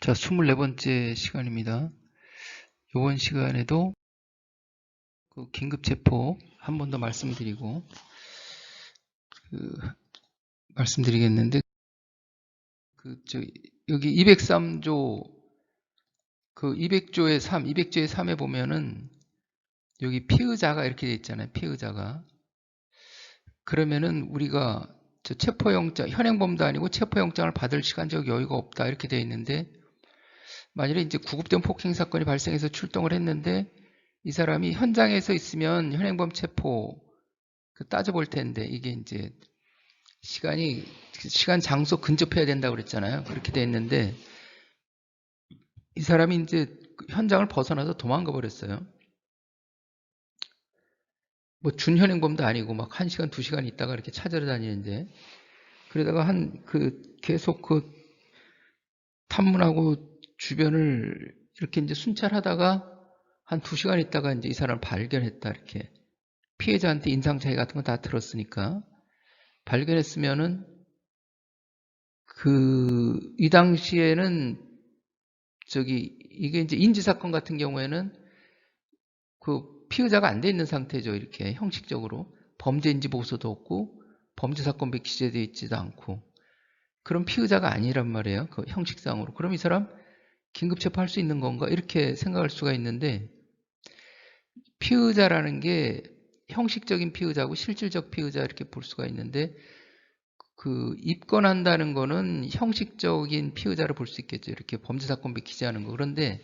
자, 24번째 시간입니다. 이번 시간에도 그 긴급 체포 한 번 더 말씀드리고 그 말씀드리겠는데 그저 여기 203조 그 200조의 3, 200조의 3에 보면은 여기 피의자가 이렇게 돼 있잖아요. 피의자가 그러면은 우리가 저 체포영장 현행범도 아니고 체포영장을 받을 시간적 여유가 없다 이렇게 돼 있는데 만일에 이제 구급된 폭행 사건이 발생해서 출동을 했는데 이 사람이 현장에서 있으면 현행범 체포 그 따져볼 텐데 이게 이제 시간이 시간 장소 근접해야 된다고 그랬잖아요. 그렇게 돼 있는데 이 사람이 이제 현장을 벗어나서 도망가 버렸어요. 뭐 준현행범도 아니고 막 1시간, 2시간 있다가 이렇게 찾으러 다니는데 그러다가 한 그 계속 그 탐문하고 주변을 이렇게 이제 순찰하다가 한 2시간 있다가 이제 이 사람을 발견했다 이렇게 피해자한테 인상 차이 같은 거다 들었으니까 발견했으면은 그 이 당시에는 저기 이게 이제 인지 사건 같은 경우에는 그 피의자가 안 돼 있는 상태죠. 이렇게 형식적으로 범죄인지 보고서도 없고 범죄 사건에 기재되어 있지도 않고 그런 피의자가 아니란 말이에요. 그 형식상으로. 그럼 이 사람 긴급 체포할 수 있는 건가? 이렇게 생각할 수가 있는데 피의자라는 게 형식적인 피의자고 실질적 피의자 이렇게 볼 수가 있는데 그 입건한다는 거는 형식적인 피의자를 볼 수 있겠죠. 이렇게 범죄사건부에 기재하는 거. 그런데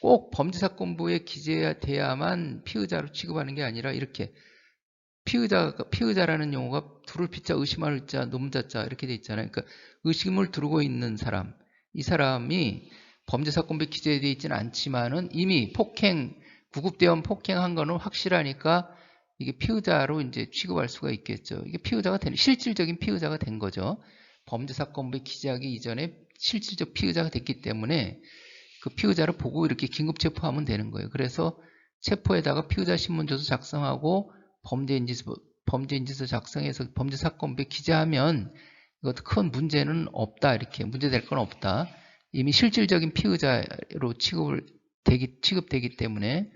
꼭 범죄사건부에 기재돼야만 피의자로 취급하는 게 아니라 이렇게 피의자, 피의자라는 용어가 둘을 피자, 의심할 자, 놈자자 이렇게 돼 있잖아요. 그러니까 의심을 두르고 있는 사람. 이 사람이 범죄사건부에 기재되어 있지는 않지만은 이미 폭행, 구급대원 폭행한 거는 확실하니까 이게 피의자로 이제 취급할 수가 있겠죠. 이게 피의자가 되는, 실질적인 피의자가 된 거죠. 범죄사건부에 기재하기 이전에 실질적 피의자가 됐기 때문에 그 피의자를 보고 이렇게 긴급 체포하면 되는 거예요. 그래서 체포에다가 피의자 신문조서 작성하고 범죄인지서, 범죄인지서 작성해서 범죄사건부에 기재하면 이것도 큰 문제는 없다. 이렇게 문제될 건 없다. 이미 실질적인 피의자로 취급을 되기, 취급되기 때문에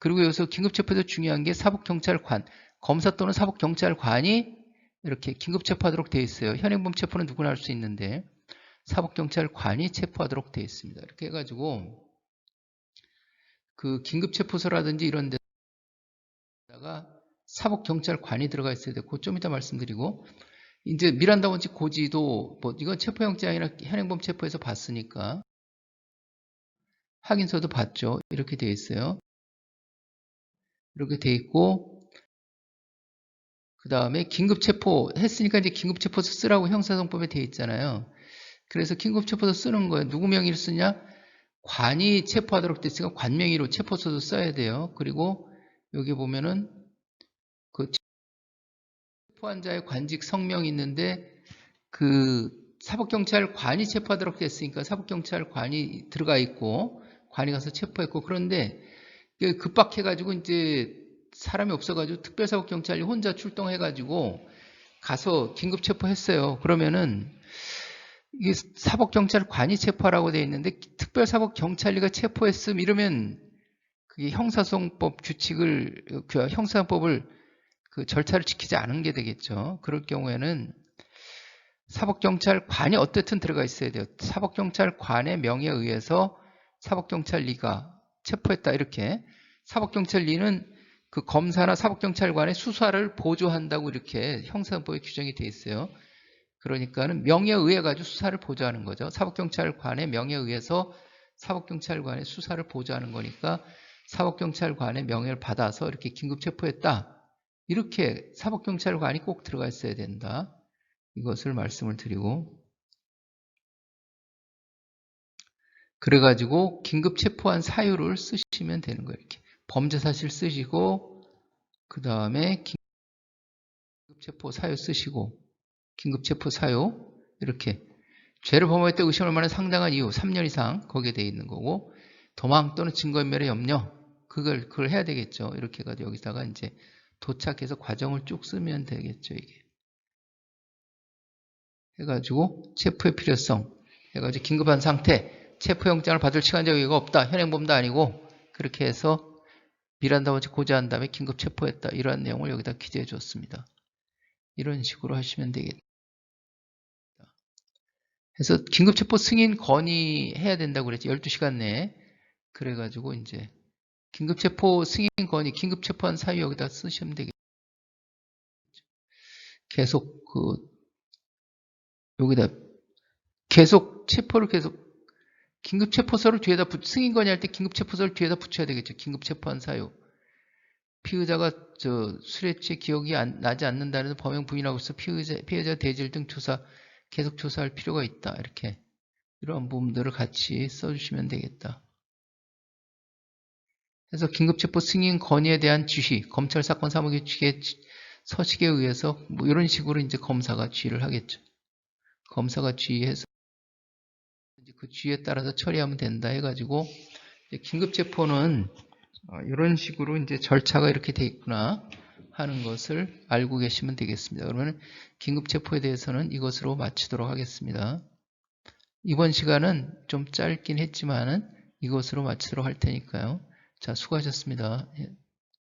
그리고 여기서 긴급체포에서 중요한 게 사법경찰관, 검사 또는 사법경찰관이 이렇게 긴급체포하도록 되어 있어요. 현행범 체포는 누구나 할 수 있는데 사법경찰관이 체포하도록 되어 있습니다. 이렇게 해가지고 그 긴급체포소라든지 이런 데다가 사법경찰관이 들어가 있어야 되고 좀 이따 말씀드리고 이제 미란다 원칙 고지도 뭐 이건 체포영장이 아니라 현행범 체포에서 봤으니까 확인서도 봤죠. 이렇게 되어 있어요. 이렇게 되어 있고 그 다음에 긴급 체포 했으니까 이제 긴급 체포서 쓰라고 형사성법에 되어 있잖아요. 그래서 긴급 체포서 쓰는 거예요. 누구 명의를 쓰냐? 관이 체포하도록 됐으니까 관 명의로 체포서도 써야 돼요. 그리고 여기 보면은 그 체포한 자의 관직 성명이 있는데 그 사법경찰관이 체포하도록 됐으니까 사법경찰관이 들어가 있고 관이 가서 체포했고 그런데 급박해가지고 이제 사람이 없어가지고 특별사법경찰이 혼자 출동해가지고 가서 긴급 체포했어요. 그러면은 이게 사법경찰관이 체포하라고 되어 있는데 특별사법경찰리가 체포했음 이러면 그게 형사소송법 규칙을 그 형사법을 그 절차를 지키지 않은 게 되겠죠. 그럴 경우에는 사법경찰관이 어떻든 들어가 있어야 돼요. 사법경찰관의 명예에 의해서 사법경찰리가 체포했다 이렇게 사법경찰리는 그 검사나 사법경찰관의 수사를 보조한다고 이렇게 형사법에 규정이 되어 있어요. 그러니까는 명예에 의해 가지고 수사를 보조하는 거죠. 사법경찰관의 명예에 의해서 사법경찰관의 수사를 보조하는 거니까 사법경찰관의 명예를 받아서 이렇게 긴급 체포했다. 이렇게 사법경찰관이 꼭 들어가 있어야 된다. 이것을 말씀을 드리고 그래가지고 긴급 체포한 사유를 쓰시면 되는 거예요. 이렇게 범죄 사실 쓰시고 그 다음에 긴급 체포 사유 쓰시고 긴급 체포 사유 이렇게 죄를 범할 때 의심할 만한 상당한 이유 3년 이상 거기에 돼 있는 거고 도망 또는 증거인멸의 염려 그걸 그걸 해야 되겠죠. 이렇게 해가지고 여기다가 이제 도착해서 과정을 쭉 쓰면 되겠죠. 이게 해가지고 체포의 필요성 해가지고 긴급한 상태 체포영장을 받을 시간 여유가 없다. 현행범도 아니고 그렇게 해서 미란다 원칙 고지한 다음에 긴급 체포했다. 이러한 내용을 여기다 기재해 줬습니다. 이런 식으로 하시면 되겠다. 그래서 긴급 체포 승인 건의해야 된다고 그랬지. 12시간 내에. 그래가지고 이제 긴급 체포 승인 건의, 긴급 체포한 사유 여기다 쓰시면 되겠죠. 계속 그 여기다 계속 체포를 계속 긴급 체포서를 뒤에다 붙, 승인 건의할 때 긴급 체포서를 뒤에다 붙여야 되겠죠. 긴급 체포한 사유. 피의자가 저 취해 기억이 안- 나지 않는다는 범행 부인하고 있어 피의자, 피해자 대질 등 조사 계속 조사할 필요가 있다. 이렇게 이런 부분들을 같이 써주시면 되겠다. 그래서 긴급체포 승인 건의에 대한 지시, 검찰 사건 사무규칙의 지- 서식에 의해서 뭐 이런 식으로 이제 검사가 지휘를 하겠죠. 검사가 지휘해서 그 지휘에 따라서 처리하면 된다 해가지고 긴급체포는 어, 이런 식으로 이제 절차가 이렇게 돼 있구나 하는 것을 알고 계시면 되겠습니다. 그러면 긴급체포에 대해서는 이것으로 마치도록 하겠습니다. 이번 시간은 좀 짧긴 했지만은 이것으로 마치도록 할 테니까요. 자, 수고하셨습니다. 예.